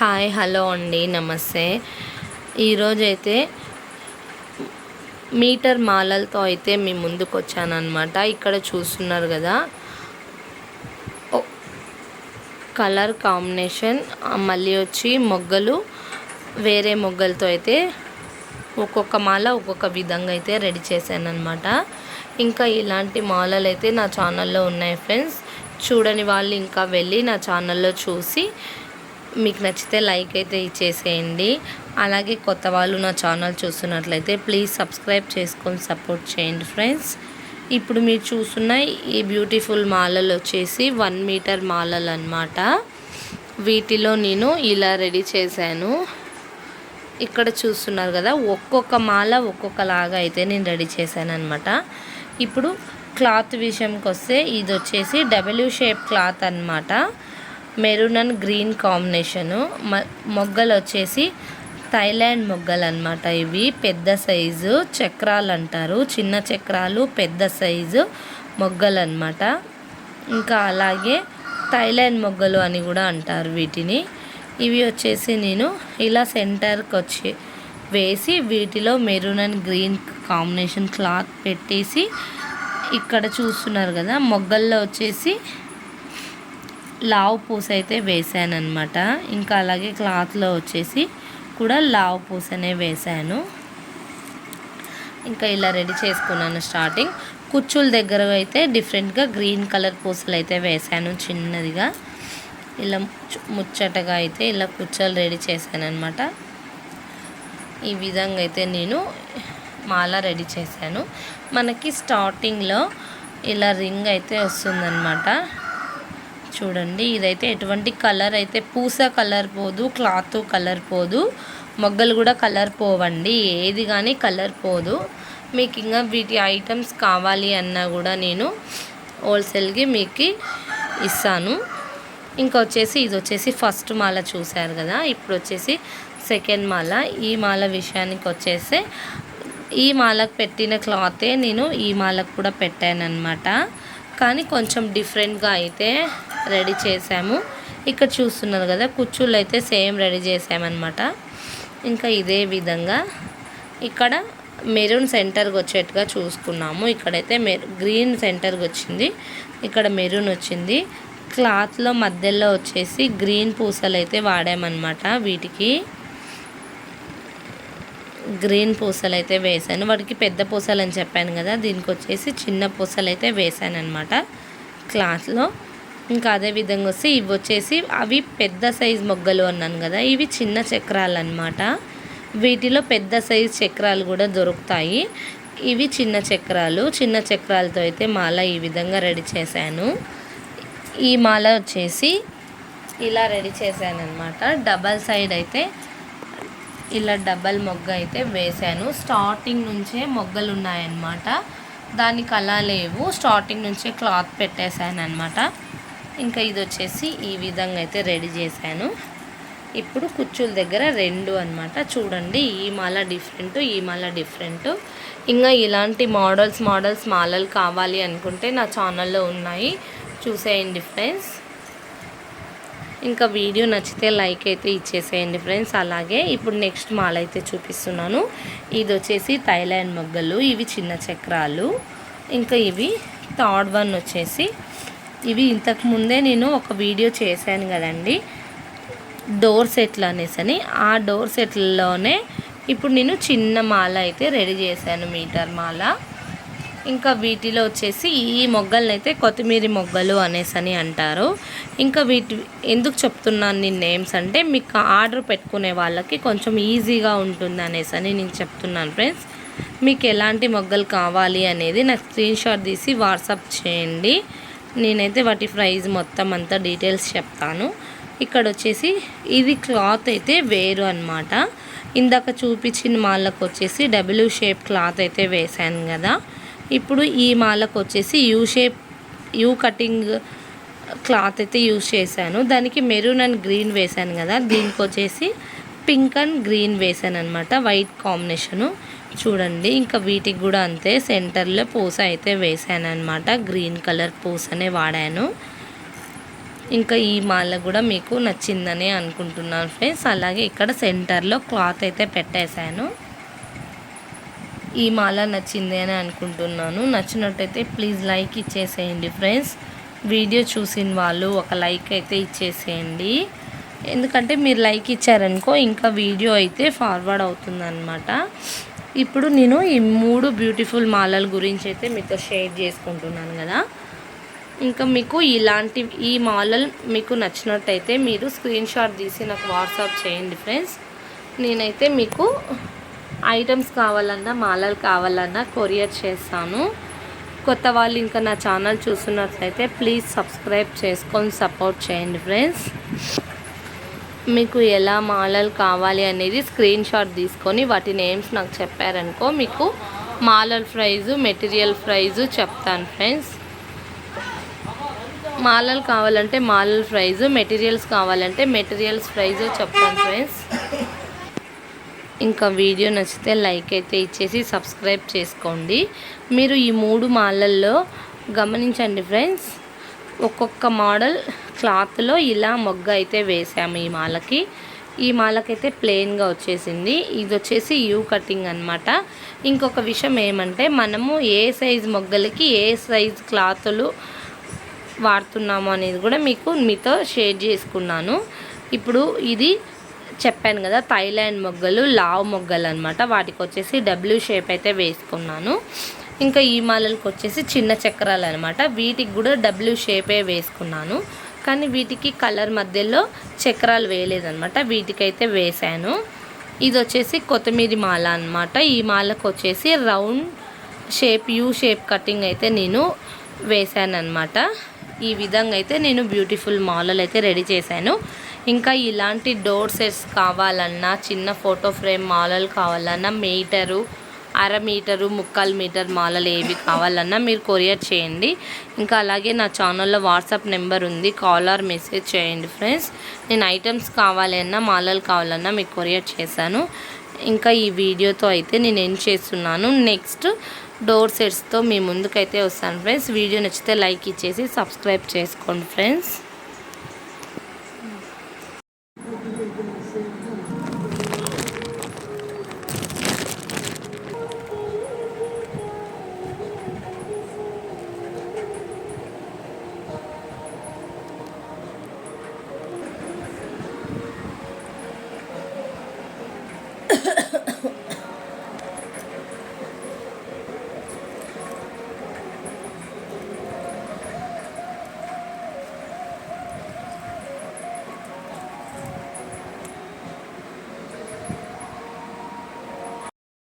Hi hello అండి నమస్తే. ఈరోజైతే మీటర్ మాలలతో అయితే మీ ముందుకు వచ్చానమాట ఇక్కడ చూస్తున్నారు కదా. కలర్ కాంబినేషన్ మళ్ళీ వచ్చి మొగ్గలు వేరే మొగ్గలతో అయితే ఒక్కొక్క మాల ఒక్కొక్క విధంగా అయితే రెడీ చేశాను అనమాట ఇంకా ఇలాంటి మాలలు అయితే నా ఛానల్లో ఉన్నాయి ఫ్రెండ్స్. చూడని వాళ్ళు ఇంకా వెళ్ళి నా ఛానల్లో చూసి మీకు నచ్చితే లైక్ అయితే ఇచ్చేసేయండి అలాగే కొత్త వాళ్ళు నా ఛానల్ చూస్తున్నట్లయితే ప్లీజ్ సబ్స్క్రైబ్ చేసుకొని సపోర్ట్ చేయండి ఫ్రెండ్స్. ఇప్పుడు మీరు చూస్తున్న ఈ బ్యూటిఫుల్ మాలలు వచ్చేసి వన్ మీటర్ మాలలు అనమాట వీటిలో నేను ఇలా రెడీ చేశాను. ఇక్కడ చూస్తున్నారు కదా ఒక్కొక్క మాల ఒక్కొక్కలాగా అయితే నేను రెడీ చేశాను అనమాట ఇప్పుడు క్లాత్ విషయంకి వస్తే ఇది వచ్చేసి డబ్ల్యూ షేప్ క్లాత్ అన్నమాట. మెరూన్ అండ్ గ్రీన్ కాంబినేషను మ మొగ్గలు వచ్చేసి థైలాండ్ మొగ్గలు అనమాట ఇవి. పెద్ద సైజు చక్రాలు అంటారు చిన్న చక్రాలు పెద్ద సైజు మొగ్గలు అనమాట ఇంకా అలాగే థైలాండ్ మొగ్గలు అని కూడా అంటారు వీటిని. ఇవి వచ్చేసి నేను ఇలా సెంటర్కి వచ్చి వేసి వీటిలో maroon and green combination cloth పెట్టేసి ఇక్కడ చూస్తున్నారు కదా మొగ్గల్లో వచ్చేసి లావు పూస అయితే వేసాను అనమాట ఇంకా అలాగే క్లాత్లో వచ్చేసి కూడా లావు పూసనే వేశాను ఇంకా ఇలా రెడీ చేసుకున్నాను స్టార్టింగ్. కుచ్చుల దగ్గర అయితే డిఫరెంట్గా గ్రీన్ కలర్ పూసలు అయితే వేశాను చిన్నదిగా. ఇలా ముచ్చటగా అయితే ఇలా కుచ్చలు రెడీ చేశాను అనమాట ఈ విధంగా అయితే నేను మాల రెడీ చేశాను. మనకి స్టార్టింగ్లో ఇలా రింగ్ అయితే వస్తుందన్నమాట. చూడండి. ఇదైతే ఎటువంటి కలర్ అయితే పూస కలర్ పోదు క్లాత్ కలర్ పోదు. మొగ్గలు కూడా కలర్ పోవండి. ఏది కానీ కలర్ పోదు. మీకు ఇంకా వీటి ఐటమ్స్ కావాలి అన్నా కూడా నేను హోల్సేల్కి మీకు ఇస్తాను. ఇంకా వచ్చేసి ఇది వచ్చేసి ఫస్ట్ మాల చూశారు కదా. ఇప్పుడు వచ్చేసి సెకండ్ మాల. ఈ మాల విషయానికి వచ్చేసి ఈ మాలకు పెట్టిన క్లాతే నేను ఈ మాలకు కూడా పెట్టాను అనమాట కానీ కొంచెం డిఫరెంట్గా అయితే రెడీ చేసాము ఇక్కడ చూస్తున్నారు కదా కుచ్చుళ్ళు అయితే సేమ్ రెడీ చేసామన్నమాట ఇంకా ఇదే విధంగా ఇక్కడ మెరూన్ సెంటర్కి వచ్చేట్టుగా చూసుకున్నాము. ఇక్కడైతే మెరు గ్రీన్ సెంటర్కి వచ్చింది. ఇక్కడ మెరూన్ వచ్చింది. క్లాత్లో మధ్యలో వచ్చేసి గ్రీన్ పూసలు అయితే వాడామన్నమాట వీటికి. గ్రీన్ పూసలు అయితే వేసాను వాటికి పెద్ద పూసలు అని చెప్పాను కదా దీనికి వచ్చేసి చిన్న పూసలు అయితే వేసాను అనమాట క్లాత్లో. ఇంకా అదే విధంగా వస్తే ఇవి వచ్చేసి అవి పెద్ద సైజు మొగ్గలు అన్నాను కదా ఇవి చిన్న చక్రాలు అన్నమాట వీటిలో పెద్ద సైజు చక్రాలు కూడా దొరుకుతాయి. ఇవి చిన్న చక్రాలు. చిన్న చక్రాలతో అయితే మాల ఈ విధంగా రెడీ చేశాను. ఈ మాల వచ్చేసి ఇలా రెడీ చేశాను అనమాట డబల్ సైడ్ అయితే ఇలా డబల్ మొగ్గ అయితే వేశాను. స్టార్టింగ్ నుంచే మొగ్గలు ఉన్నాయన్నమాట. దానికి అలా లేవు. స్టార్టింగ్ నుంచే క్లాత్ పెట్టేశాను అనమాట ఇంకా ఇది వచ్చేసి ఈ విధంగా అయితే రెడీ చేశాను. ఇప్పుడు కుచ్చుల దగ్గర రెండు అన్నమాట. చూడండి ఈ మాల డిఫరెంట్ ఈ మాల డిఫరెంట్ ఇంకా ఇలాంటి మోడల్స్ మోడల్స్ మాలలు కావాలి అనుకుంటే నా ఛానల్లో ఉన్నాయి. చూసేయండి ఫ్రెండ్స్ ఇంకా వీడియో నచ్చితే లైక్ అయితే ఇచ్చేసేయండి ఫ్రెండ్స్ అలాగే ఇప్పుడు నెక్స్ట్ మాల అయితే చూపిస్తున్నాను. ఇది వచ్చేసి థైలాండ్ మొగ్గలు ఇవి చిన్న చక్రాలు. ఇంకా ఇవి థర్డ్ వన్ వచ్చేసి ఇవి ఇంతకు ముందే నేను ఒక వీడియో చేశాను కదండి. డోర్ సెట్లు అనేసి అని. ఆ డోర్ సెట్లలోనే ఇప్పుడు నేను చిన్న మాల అయితే రెడీ చేశాను మీటర్ మాల. ఇంకా వీటిలో వచ్చేసి ఈ మొగ్గలనైతే అయితే కొత్తిమీర మొగ్గలు అనేసి అని అంటారు. ఇంకా వీటి ఎందుకు చెప్తున్నాను నేను నేమ్స్ అంటే మీకు ఆర్డర్ పెట్టుకునే వాళ్ళకి కొంచెం ఈజీగా ఉంటుంది అనేసి అని నేను చెప్తున్నాను ఫ్రెండ్స్. మీకు ఎలాంటి మొగ్గలు కావాలి అనేది నాకు స్క్రీన్ షాట్ తీసి వాట్సాప్ చేయండి. నేనైతే వాటి ప్రైజ్ మొత్తం అంతా డీటెయిల్స్ చెప్తాను. ఇక్కడ వచ్చేసి ఇది క్లాత్ అయితే వేరు అన్నమాట. ఇందాక చూపించిన మాలకు వచ్చేసి డబ్ల్యూ షేప్ క్లాత్ అయితే వేశాను కదా. ఇప్పుడు ఈ మాలకు వచ్చేసి U shape U cutting cloth అయితే యూజ్ చేశాను. దానికి మెరూన్ అండ్ గ్రీన్ వేశాను కదా. దీనికి వచ్చేసి పింక్ అండ్ గ్రీన్ వేశాను అనమాట వైట్ కాంబినేషను. చూడండి ఇంకా వీటికి కూడా అంతే సెంటర్లో పూస అయితే వేసాను అనమాట గ్రీన్ కలర్ పూసనే వాడాను. ఇంకా ఈ మాల కూడా మీకు నచ్చిందని అనుకుంటున్నాను ఫ్రెండ్స్. అలాగే ఇక్కడ సెంటర్లో క్లాత్ అయితే పెట్టేశాను. ఈ మాల నచ్చింది అని అనుకుంటున్నాను. నచ్చినట్టయితే ప్లీజ్ లైక్ ఇచ్చేసేయండి ఫ్రెండ్స్. వీడియో చూసిన వాళ్ళు ఒక లైక్ అయితే ఇచ్చేసేయండి. ఎందుకంటే మీరు లైక్ ఇచ్చారనుకో ఇంకా వీడియో అయితే ఫార్వర్డ్ అవుతుందన్నమాట. ఇప్పుడు నేను ఈ మూడు బ్యూటిఫుల్ మాలల గురించి అయితే మీతో షేర్ చేసుకుంటున్నాను కదా. ఇంకా మీకు ఇలాంటి ఈ మాలలు మీకు నచ్చినట్టయితే మీరు స్క్రీన్ షాట్ తీసి నాకు వాట్సాప్ చేయండి ఫ్రెండ్స్ నేనైతే మీకు ఐటమ్స్ కావాలన్నా మాలలు కావాలన్నా కొరియర్ చేస్తాను. కొత్త వాళ్ళు ఇంకా నా ఛానల్ చూస్తున్నట్లయితే ప్లీజ్ సబ్స్క్రైబ్ చేసుకొని సపోర్ట్ చేయండి ఫ్రెండ్స్ మీకు ఎలా మాలలు కావాలి అనేది స్క్రీన్ షాట్ తీసుకొని వాటి నేమ్స్ నాకు చెప్పారనుకో మీకు మాలల ప్రైజు మెటీరియల్ ప్రైజు చెప్తాను ఫ్రెండ్స్ మాలలు కావాలంటే మాలల ప్రైజు మెటీరియల్స్ కావాలంటే మెటీరియల్స్ ప్రైజు చెప్తాను ఫ్రెండ్స్ ఇంకా వీడియో నచ్చితే లైక్ అయితే ఇచ్చేసి సబ్స్క్రైబ్ చేసుకోండి. మీరు ఈ మూడు మాలల్లో గమనించండి ఫ్రెండ్స్ ఒక్కొక్క మోడల్ క్లాత్లో ఇలా మొగ్గ అయితే వేసాము ఈ మాలకి. ఈ మాలకైతే ప్లెయిన్గా వచ్చేసింది. ఇది వచ్చేసి యూ కటింగ్ అనమాట ఇంకొక విషయం ఏమంటే మనము ఏ సైజ్ మొగ్గలకి ఏ సైజ్ క్లాతులు వాడుతున్నాము అనేది కూడా మీకు మీతో షేర్ చేసుకున్నాను. ఇప్పుడు ఇది చెప్పాను కదా థైలాండ్ మొగ్గలు లావ్ మొగ్గలు అనమాట వాటికి వచ్చేసి డబ్ల్యూ షేప్ అయితే వేసుకున్నాను. ఇంకా ఈ మాలలకు వచ్చేసి చిన్న చక్రాలు అనమాట వీటికి కూడా డబ్ల్యూ షేపే వేసుకున్నాను. కానీ వీటికి కలర్ మధ్యలో చక్రాలు వేయలేదనమాట వీటికైతే వేశాను. ఇది వచ్చేసి కొత్తిమీర మాల అనమాట ఈ మాలకు వచ్చేసి round shape U shape cutting అయితే నేను వేశాను అనమాట ఈ విధంగా అయితే నేను బ్యూటిఫుల్ మాలలు అయితే రెడీ చేశాను. ఇంకా ఇలాంటి డోర్ సెట్స్ కావాలన్నా చిన్న ఫోటో ఫ్రేమ్ మాలలు కావాలన్నా మీటరు అర మీటరు ముక్కాలు మీటర్ మాలలు ఏవి కావాలన్నా మీరు కొరియర్ చేయండి. ఇంకా అలాగే నా ఛానల్లో వాట్సాప్ నెంబర్ ఉంది. కాల్ ఆర్ మెసేజ్ చేయండి ఫ్రెండ్స్. నేను ఐటమ్స్ కావాలన్నా మాలలు కావాలన్నా మీకు కొరియర్ చేశాను. ఇంకా ఈ వీడియోతో అయితే నేను ఏం చేస్తున్నాను. నెక్స్ట్ డోర్ సెట్స్తో మీ ముందుకైతే వస్తాను ఫ్రెండ్స్. వీడియో నచ్చితే లైక్ ఇచ్చేసి సబ్స్క్రైబ్ చేసుకోండి ఫ్రెండ్స్.